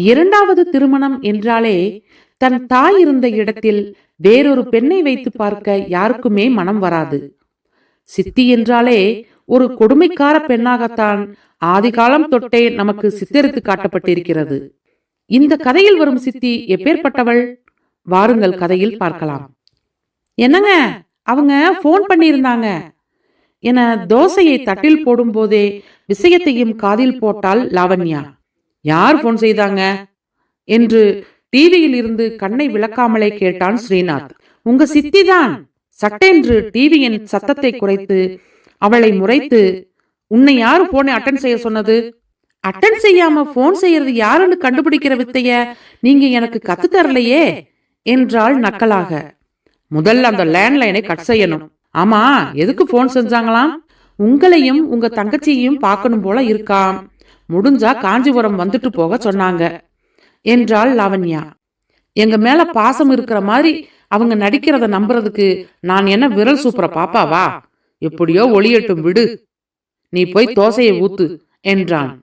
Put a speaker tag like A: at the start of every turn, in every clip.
A: இரண்டாவது திருமணம் என்றாலே தன் தாய் இருந்த இடத்தில் வேறொரு பெண்ணை வைத்து பார்க்க யாருக்குமே மனம் வராது. சித்தி என்றாலே ஒரு கொடுமைக்கார பெண்ணாகத்தான் ஆதிகாலம் தொட்டே நமக்கு சித்தரித்து காட்டப்பட்டிருக்கிறது. இந்த கதையில் வரும் சித்தி எப்பேற்பட்டவள்? வாருங்கள் கதையில் பார்க்கலாம். என்னங்க? அவங்க ஃபோன் பண்ணியிருந்தாங்க. என தோசையை தட்டில் போடும்போதே விஷயத்தையும் காதில் போட்டால் லாவண்யா. யார் ஃபோன் செய்தாங்க? என்று டிவியில் இருந்து கண்ணை விளக்காமலே கேட்டான் ஸ்ரீநாத். உங்க சித்திதான். சட்டென்று டிவியின் சத்தத்தை குறைத்து அவளை முறைத்து உன்னை யாரு போனை அட்டன் செய்ய சொன்னது? அட்டன் செய்யாம போன் செய்யறது யாருன்னு கண்டுபிடிக்கிற வித்தைய நீங்க எனக்கு கத்து தரலையே என்றாள் நக்கலாக. முதல்ல அந்த லேண்ட்லைனை கட் செய்யணும். ஆமா எதுக்கு போன் செஞ்சாங்களாம்? உங்களையும் உங்க தங்கச்சியையும் பார்க்கணும் போல இருக்காம். முடிஞ்சா காஞ்சிபுரம் வந்துட்டு போக சொன்னாங்க. என்றாள் லாவண்யா. எங்க மேல பாசம் இருக்கிற மாதிரி அவங்க நடிக்கிறத நம்புறதுக்கு நான் என்ன விரல் சூப்பர பாப்பாவா? எப்படியோ ஒளியட்டும் விடு. நீ போய் தோசையை ஊத்து என்றான்.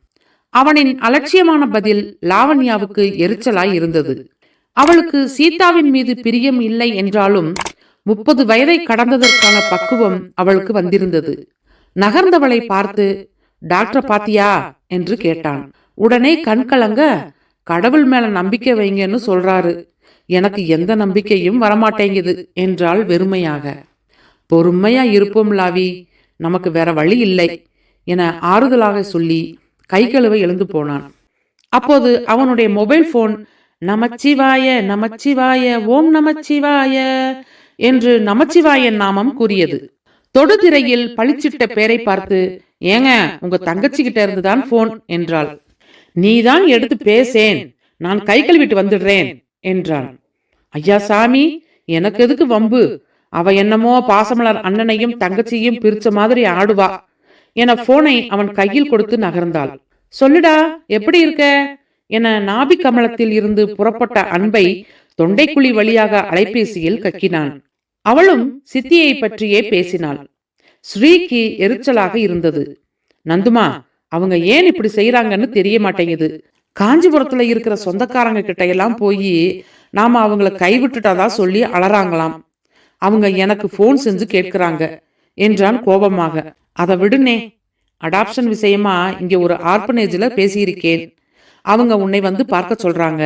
A: அவனின் அலட்சியமான பதில் லாவண்யாவுக்கு எரிச்சலாய் இருந்தது. அவளுக்கு சீதாவின் மீது பிரியம் இல்லை என்றாலும் முப்பது வயதை கடந்ததற்கான பக்குவம் அவளுக்கு வந்திருந்தது. நகர்ந்தவளை பார்த்து டாக்டர் பாத்தியா என்று கேட்டான். உடனே கண் கலங்க கடவுள் மேல நம்பிக்கை வைங்கன்னு சொல்றாரு. எனக்கு எந்த நம்பிக்கையும் வரமாட்டேங்குது என்றாள் வெறுமையாக. பொறுமையா இருப்போம் லாவி. நமக்கு வேற வழி இல்லை என ஆறுதலாக சொல்லி கை கழுவ எழுந்து போனான். அப்போது அவனுடைய மொபைல் போன் நமச்சிவாய நமச்சிவாய ஓம் நமச்சிவாய என்று நமச்சிவாயன் நாமம் கூறியது. தொடுதிரையில் பளிச்சிட்ட பேரை பார்த்து ஏங்க உங்க தங்கச்சி கிட்ட இருந்துதான் போன் என்றாள். நீதான் எடுத்து பேசேன். நான் கை கழுவிட்டு வந்துடுறேன் என்றான் ஐயா சாமி எனக்கு எதுக்கு வம்பு? அவ என்னமோ பாசமலர் அண்ணனையும் தங்கச்சியையும் பிரிச்ச மாதிரி ஆடுவா என போனை அவன் கையில் கொடுத்து நகர்ந்தாள். சொல்லுடா எப்படி இருக்க? என நாபி கமலத்தில் இருந்து புறப்பட்ட அன்பை தொண்டைக்குழி வழியாக அலைபேசியில் கக்கினான். அவளும் சித்தியை பற்றியே பேசினாள். ஸ்ரீக்கு எரிச்சலாக இருந்தது. நந்துமா அவங்க ஏன் இப்படி செய்யறாங்கன்னு தெரிய மாட்டேங்குது. காஞ்சிபுரத்துல இருக்கிற சொந்தக்காரங்க கிட்ட எல்லாம் போய் நாம அவங்கள கைவிட்டுட்டதா சொல்லி அலறாங்களாம். அவங்க எனக்கு ஃபோன் செஞ்சு கேட்கிறாங்க என்றான் கோபமாக. அதை விடுனே அடாப்ஷன் விஷயமா இங்க ஒரு ஆர்பனேஜ்ல பேசியிருக்கேன். அவங்க உன்னை வந்து பார்க்க சொல்றாங்க.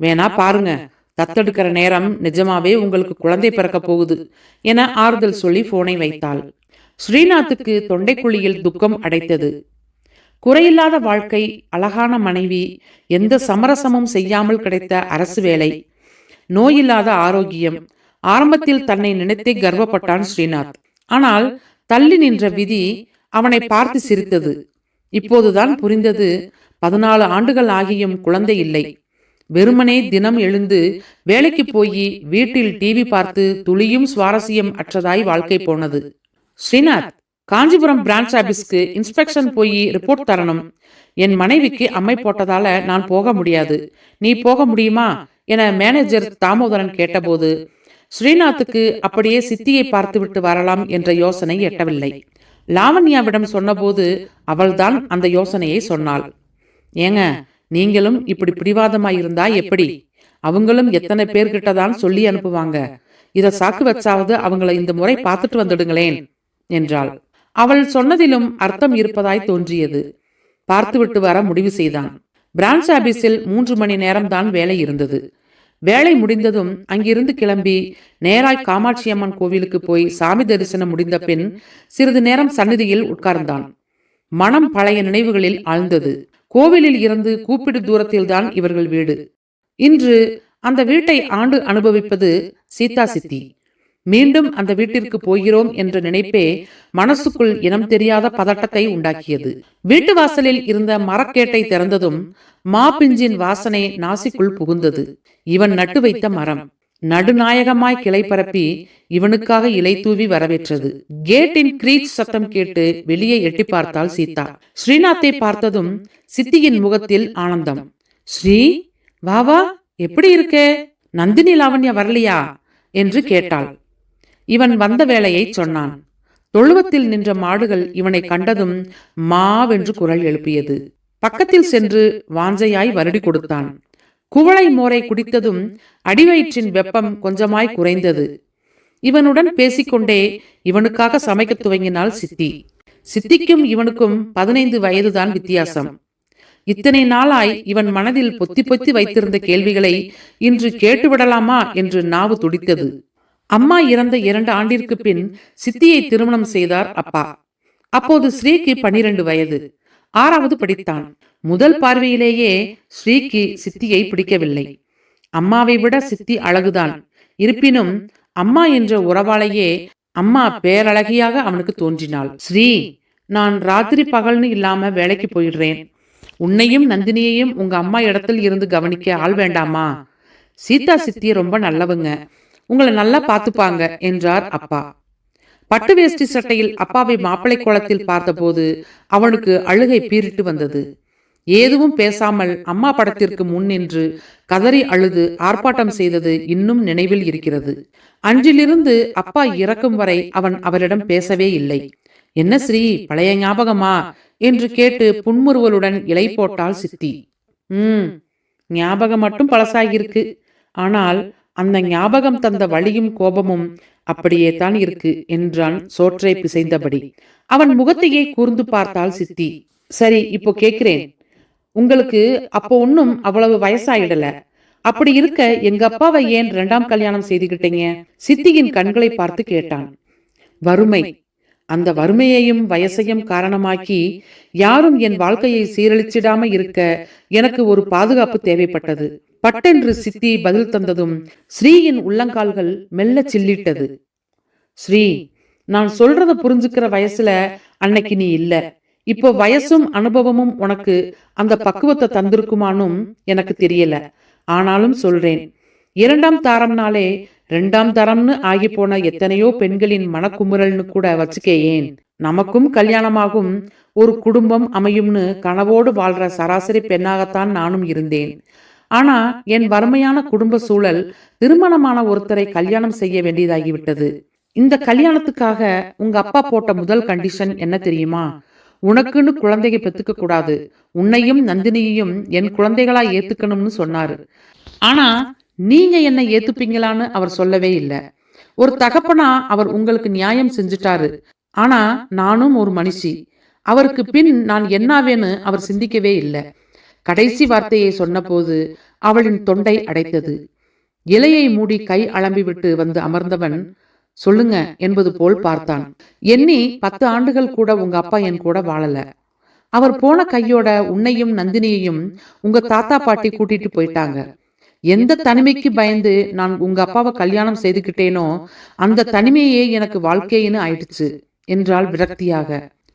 A: வேணா பாருங்க தத்தெடுக்கிற நேரம் நிஜமாவே உங்களுக்கு குழந்தை பிறக்க போகுது என ஆறுதல் சொல்லி போனை வைத்தாள். ஸ்ரீநாத்துக்கு தொண்டைக்குழியில் துக்கம் அடைத்தது. குறையில்லாத வாழ்க்கை அழகான மனைவி எந்த சமரசமும் செய்யாமல் கிடைத்த அரசு வேலை. நோயில்லாத ஆரோக்கியம். ஆரம்பத்தில் தன்னை நினைத்தே கர்வப்பட்டான் ஸ்ரீநாத். ஆனால் தள்ளி நின்ற விதி அவனை பார்த்து சிரித்தது. இப்போதுதான் புரிந்தது. பதினாலு ஆண்டுகள் ஆகியும் குழந்தை இல்லை. வெறுமனே தினம் எழுந்து வேலைக்கு போய் வீட்டில் டிவி பார்த்து துளியும் சுவாரஸ்யம் அற்றதாய் வாழ்க்கை போனது. ஸ்ரீநாத் காஞ்சிபுரம் பிரான்ச் ஆபீஸ்க்கு இன்ஸ்பெக்ஷன் போய் ரிப்போர்ட் தரணும். என் மனைவிக்கு அம்மை போட்டதால நான் போக முடியாது. நீ போக முடியுமா? என மேனேஜர் தாமோதரன் கேட்டபோது ஸ்ரீநாத்துக்கு அப்படியே சித்தியை பார்த்துவிட்டு வரலாம் என்ற யோசனை எட்டவில்லை. லாவண்யாவிடம் சொன்னபோது அவள்தான் அந்த யோசனையை சொன்னாள். ஏங்க நீங்களும் இப்படி பிடிவாதமாயிருந்தா எப்படி? அவங்களும் எத்தனை பேர்கிட்ட தான் சொல்லி அனுப்புவாங்க? இத சாக்கு வச்சாவது அவங்கள இந்த முறை பார்த்துட்டு வந்துடுங்களேன். என்றாள். அவள் சொன்னதிலும் அர்த்தம் இருப்பதாய் தோன்றியது. பார்த்துவிட்டு வர முடிவு செய்தான். பிரான்ச் ஆபீஸில் மூன்று மணி நேரம்தான் வேலை இருந்தது. வேலை முடிந்ததும் அங்கிருந்து கிளம்பி நேராய் காமாட்சியம்மன் கோவிலுக்கு போய் சாமி தரிசனம் முடிந்த பின் சிறிது நேரம் சந்நிதியில் உட்கார்ந்தான். மனம் பழைய நினைவுகளில் ஆழ்ந்தது. கோவிலில் இருந்து கூப்பிடு தூரத்தில்தான் இவர்கள் வீடு. இன்று அந்த வீட்டை ஆண்டு அனுபவிப்பது சீதா சித்தி. மீண்டும் அந்த வீட்டிற்கு போகிறோம் என்ற நினைப்பே மனசுக்குள் இனம் தெரியாத பதட்டத்தை உண்டாக்கியது. வீட்டு வாசலில் இருந்த மரக்கேட்டை திறந்ததும் மாப்பிஞ்சின் வாசனை நாசிக்குள் புகுந்தது. இவன் நட்டு வைத்த மரம். நடுநாயகமாய் கிளை பரப்பி இவனுக்காக இலை தூவி வரவேற்றது. கேட்டின் கிரீச் சத்தம் கேட்டு வெளியே எட்டி பார்த்தாள் சீதா. ஸ்ரீநாத்தை பார்த்ததும் சித்தியின் முகத்தில் ஆனந்தம். ஸ்ரீ வா வா எப்படி இருக்கே? நந்தினி லாவண்யா வரலையா? என்று கேட்டாள். இவன் வந்த வேலையை சொன்னான். தொழுவத்தில் நின்ற மாடுகள் இவனை கண்டதும் மாவென்று குரல் எழுப்பியது. பக்கத்தில் சென்று வாஞ்சையாய் வருடி கொடுத்தான். குவளை மோரை குடித்ததும் அடிவயிற்றின் வெப்பம் கொஞ்சமாய் குறைந்தது. இவனுடன் பேசிக்கொண்டே இவனுக்காக சமைக்க துவங்கினாள் சித்தி. சித்திக்கும் இவனுக்கும் பதினைந்து வயதுதான் வித்தியாசம். இத்தனை நாளாய் இவன் மனதில் பொத்தி பொத்தி வைத்திருந்த கேள்விகளை இன்று கேட்டுவிடலாமா என்று நாவு துடித்தது. அம்மா இறந்த இரண்டு ஆண்டிற்கு பின் சித்தியை திருமணம் செய்தார் அப்பா. அப்போது ஸ்ரீக்கு பனிரெண்டு வயது. ஆறாவது படித்தான். முதல் பார்வையிலேயே ஸ்ரீக்கு சித்தியை பிடிக்கவில்லை. அம்மாவை விட சித்தி அழகுதான். இருப்பினும் அம்மா என்ற உறவாலேயே அம்மா பேரழகியாக அவனுக்கு தோன்றினாள். ஸ்ரீ நான் ராத்திரி பகல்னு இல்லாம வேலைக்கு போயிடுறேன். உன்னையும் நந்தினியையும் உங்க அம்மா இடத்தில் இருந்து கவனிக்க ஆள் வேண்டாமா? சீதா சித்தி ரொம்ப நல்லவங்க. உங்களை நல்லா பார்த்துப்பாங்க என்றார் அப்பா. பட்டு வேஷ்டி சட்டையில் அப்பாவை மாப்பிளை கோலத்தில் பார்த்தபோது அவனுக்கு அழுகை பீரிட்டு வந்தது. ஏதுவும் பேசாமல் அம்மா படத்திற்கு முன் நின்று கதறி அழுது ஆர்ப்பாட்டம் செய்தது இன்னும் நினைவில் இருக்கிறது. அன்றிலிருந்து அப்பா இறக்கும் வரை அவன் அவரிடம் பேசவே இல்லை. என்ன ஸ்ரீ பழைய ஞாபகமா? என்று கேட்டு புன்முறுவலுடன் இலை போட்டாள் சித்தி. ம் ஞாபகம் மட்டும் பழசாகியிருக்கு ஆனால் அந்த ஞாபகம் தந்த வலியும் கோபமும் அப்படியே தான் இருக்கு என்றான் சோற்றை பிசைந்தபடி. அவன் முகத்தையே கூர்ந்து பார்த்தாள் சித்தி சரி இப்போ கேக்குறேன் உங்களுக்கு அப்போ ஒன்னும் அவ்வளவு வயசாயிடல. அப்படி இருக்க எங்க அப்பாவை ஏன் இரண்டாம் கல்யாணம் செய்துகிட்டீங்க? சித்தியின் கண்களை பார்த்து கேட்டான். வறுமை அந்த வறுமையையும் வயசையும் காரணமாக்கி யாரும் என் வாழ்க்கையை சீரழிச்சிடாம இருக்க எனக்கு ஒரு பாதுகாப்பு தேவைப்பட்டது. பட்டென்று சித்தி பதில் தந்ததும் ஸ்ரீயின் உள்ளங்கால்கள் மெல்ல சில்லிட்டது. ஸ்ரீ நான் சொல்றத புரிஞ்சுக்கிற வயசுல அன்னைக்கு நீ இல்ல. இப்போ வயசும் அனுபவமும் உனக்கு அந்த பக்குவத்தை தந்திருக்குமானும் எனக்கு தெரியல. ஆனாலும் சொல்றேன். இரண்டாம் தாரம்னாலே ரெண்டாம் தரம்னு ஆகி போன எத்தனையோ பெண்களின் மனக்குமுறல்னு கூட வச்சுக்கேயேன். நமக்கும் கல்யாணமாகும். ஒரு குடும்பம் அமையும்னு கனவோடு வாழ்ற சராசரி பெண்ணாகத்தான் நானும் இருந்தேன். ஆனா என் வறுமையான குடும்ப சூழல் திருமணமான ஒருத்தரை கல்யாணம் செய்ய வேண்டியதாகிவிட்டது. இந்த கல்யாணத்துக்காக உங்க அப்பா போட்ட முதல் கண்டிஷன் என்ன தெரியுமா? உனக்குன்னு குழந்தைய பெத்துக்க கூடாது. உன்னையும் நந்தினியையும் என் குழந்தைகளா ஏத்துக்கணும்னு சொன்னாரு. ஆனா நீங்க என்ன ஏத்துப்பீங்களான்னு அவர் சொல்லவே இல்லை. ஒரு தகப்பனா அவர் உங்களுக்கு நியாயம் செஞ்சுட்டாரு. ஆனா நானும் ஒரு மனுஷி. அவருக்கு பின் நான் என்னாவேன்னு அவர் சிந்திக்கவே இல்லை. கடைசி வார்த்தையை சொன்னபோது அவளின் தொண்டை அடைத்தது. இலையை மூடி கை அலம்பி விட்டு வந்து அமர்ந்தவன் சொல்லுங்க என்பது போல் பார்த்தான். எண்ணி பத்து ஆண்டுகள் கூட உங்க அப்பா என் கூட வாழல. அவர் போன கையோட உன்னையும் நந்தினியையும் உங்க தாத்தா பாட்டி கூட்டிட்டு போயிட்டாங்க. எந்த தனிமைக்கு பயந்து நான் உங்க அப்பாவை கல்யாணம் செய்துக்கிட்டேனோ அந்த தனிமையே எனக்கு வாழ்க்கைன்னு ஆயிடுச்சு என்றாள் விரக்தியாக.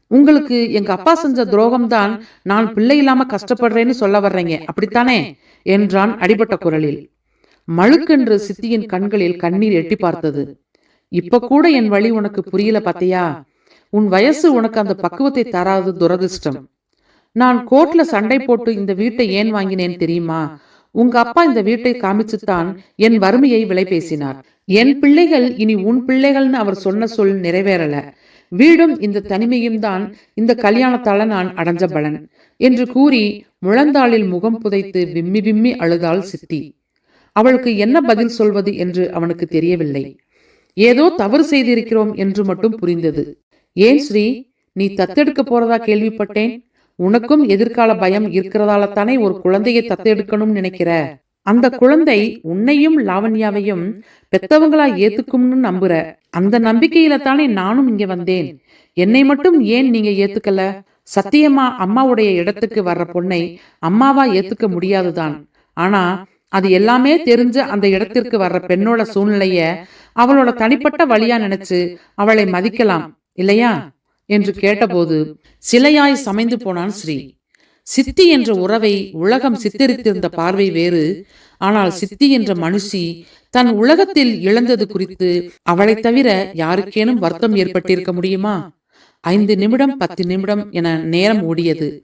A: உங்களுக்கு எங்க அப்பா செஞ்ச துரோகம்தான் நான் பிள்ளை இல்லாம கஷ்டப்படுறேன்னு சொல்ல வர்றேங்க. அப்படித்தானே? என்றான் அடிபட்ட குரலில். மழுக்கென்று சித்தியின் கண்களில் கண்ணீர் எட்டி பார்த்தது. இப்ப கூட என் வழி உனக்கு புரியல பாத்தியா? உன் வயசு உனக்கு அந்த பக்குவத்தை தராது துரதிர்ஷ்டம். நான் கோர்ட்ல சண்டை போட்டு இந்த வீட்டை ஏன் வாங்கினேன் தெரியுமா? உங்க அப்பா இந்த வீட்டை காமிச்சுத்தான் என் வறுமையை விலை பேசினார் என் பிள்ளைகள் இனி உன் பிள்ளைகள்னு அவர் சொன்ன சொல் நிறைவேறல. வீடும் இந்த தனிமையும் தான் இந்த கல்யாணத்தால நான் அடைஞ்ச பலன் என்று கூறி முழந்தாளில் முகம் புதைத்து விம்மி விம்மி அழுதாள் சித்தி. அவளுக்கு என்ன பதில் சொல்வது என்று அவனுக்கு தெரியவில்லை. ஏதோ தவறு செய்திருக்கிறோம் என்று மட்டும் புரிந்தது. ஏன் ஸ்ரீ? நீ தத்தெடுக்க போறதா கேள்விப்பட்டேன்? உனக்கும் எதிர்கால பயம் இருக்கிறதால தானே ஒரு குழந்தையை தத்தெடுக்கணும்னு நினைக்கிற? அந்த குழந்தை உன்னையும் லாவண்யாவையும் பெத்தவங்களா ஏத்துக்கும்னு நம்புற அந்த நம்பிக்கையில தானே நானும் இங்க வந்தேன். என்னை மட்டும் ஏன் நீங்க ஏத்துக்கல? சத்தியமா அம்மாவுடைய இடத்துக்கு வர்ற பொண்ணை அம்மாவா ஏத்துக்க முடியாதுதான். ஆனா அது எல்லாமே தெரிஞ்ச அந்த இடத்திற்கு வர்ற பெண்ணோட சூழ்நிலைய அவளோட தனிப்பட்ட வழியா நினைச்சு அவளை மதிக்கலாம். இல்லையா? என்று கேட்டபோது சிலையாய் சமைந்து போனான் ஸ்ரீ. சித்தி என்ற உறவை உலகம் சித்தரித்திருந்த பார்வை வேறு. ஆனால் சித்தி என்ற மனுஷி தன் உலகத்தில் இழந்தது குறித்து அவளைத் தவிர யாருக்கேனும் வருத்தம் ஏற்பட்டிருக்க முடியுமா? ஐந்து நிமிடம் பத்து நிமிடம் என நேரம் ஓடியது.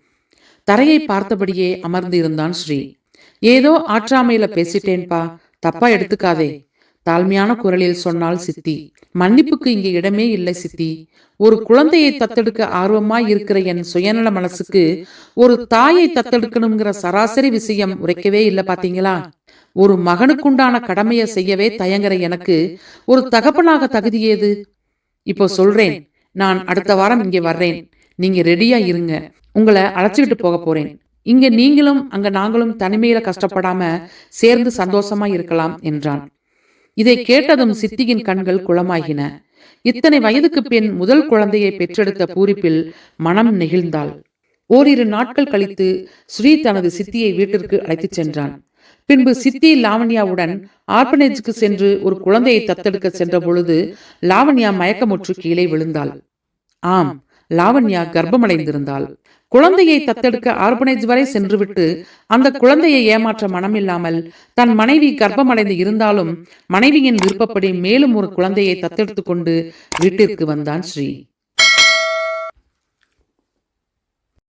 A: தரையை பார்த்தபடியே அமர்ந்து இருந்தான் ஸ்ரீ. ஏதோ ஆற்றாமையில பேசிட்டேன்பா. தப்பா எடுத்துக்காதே. தாழ்மையான குரலில் சொன்னால் சித்தி மன்னிப்புக்கு இங்கே இடமே இல்லை சித்தி. ஒரு குழந்தையை தத்தெடுக்க ஆர்வமாய் இருக்கிற என் சுயநல மனசுக்கு ஒரு தாயை தத்தெடுக்கணுங்கிற சராசரி விஷயம் உரைக்கவே இல்லை பாத்தீங்களா? ஒரு மகனுக்குண்டான கடமையை செய்யவே தயங்குற எனக்கு ஒரு தகப்பனாக தகுதி ஏது? இப்போ சொல்றேன் நான் அடுத்த வாரம் இங்கே வர்றேன். நீங்க ரெடியா இருங்க. உங்களை அழைச்சிக்கிட்டு போக போறேன். இங்க நீங்களும் அங்க நாங்களும் தனிமையில கஷ்டப்படாம சேர்ந்து சந்தோஷமா இருக்கலாம் என்றான். இதை கேட்டதும் சித்தியின் கண்கள் குளமாகின இத்தனை வயதுக்கு பின் முதல் குழந்தையை பெற்றெடுத்த பூரிப்பில் மனம் நெகிழ்ந்தாள். ஓரிரு நாட்கள் கழித்து ஸ்ரீ தனது சித்தியை வீட்டிற்கு அழைத்துச் சென்றான். பின்பு சித்தி லாவண்யாவுடன் ஆர்பனேஜுக்கு சென்று ஒரு குழந்தையை தத்தெடுக்க சென்ற பொழுது லாவண்யா மயக்கமுற்று கீழே விழுந்தாள். ஆம். லாவண்யா கர்ப்பமடைந்திருந்தாள். குழந்தையை தத்தெடுக்க ஆர்பனேஜ் வரை சென்றுவிட்டு அந்த குழந்தையை ஏமாற்ற மனமில்லாமல் தன் மனைவி கர்ப்பமடைந்து இருந்தாலும் மனைவியின் விருப்பப்படி மேலும் ஒரு குழந்தையை தத்தெடுத்து கொண்டு வீட்டிற்கு வந்தான் ஸ்ரீ.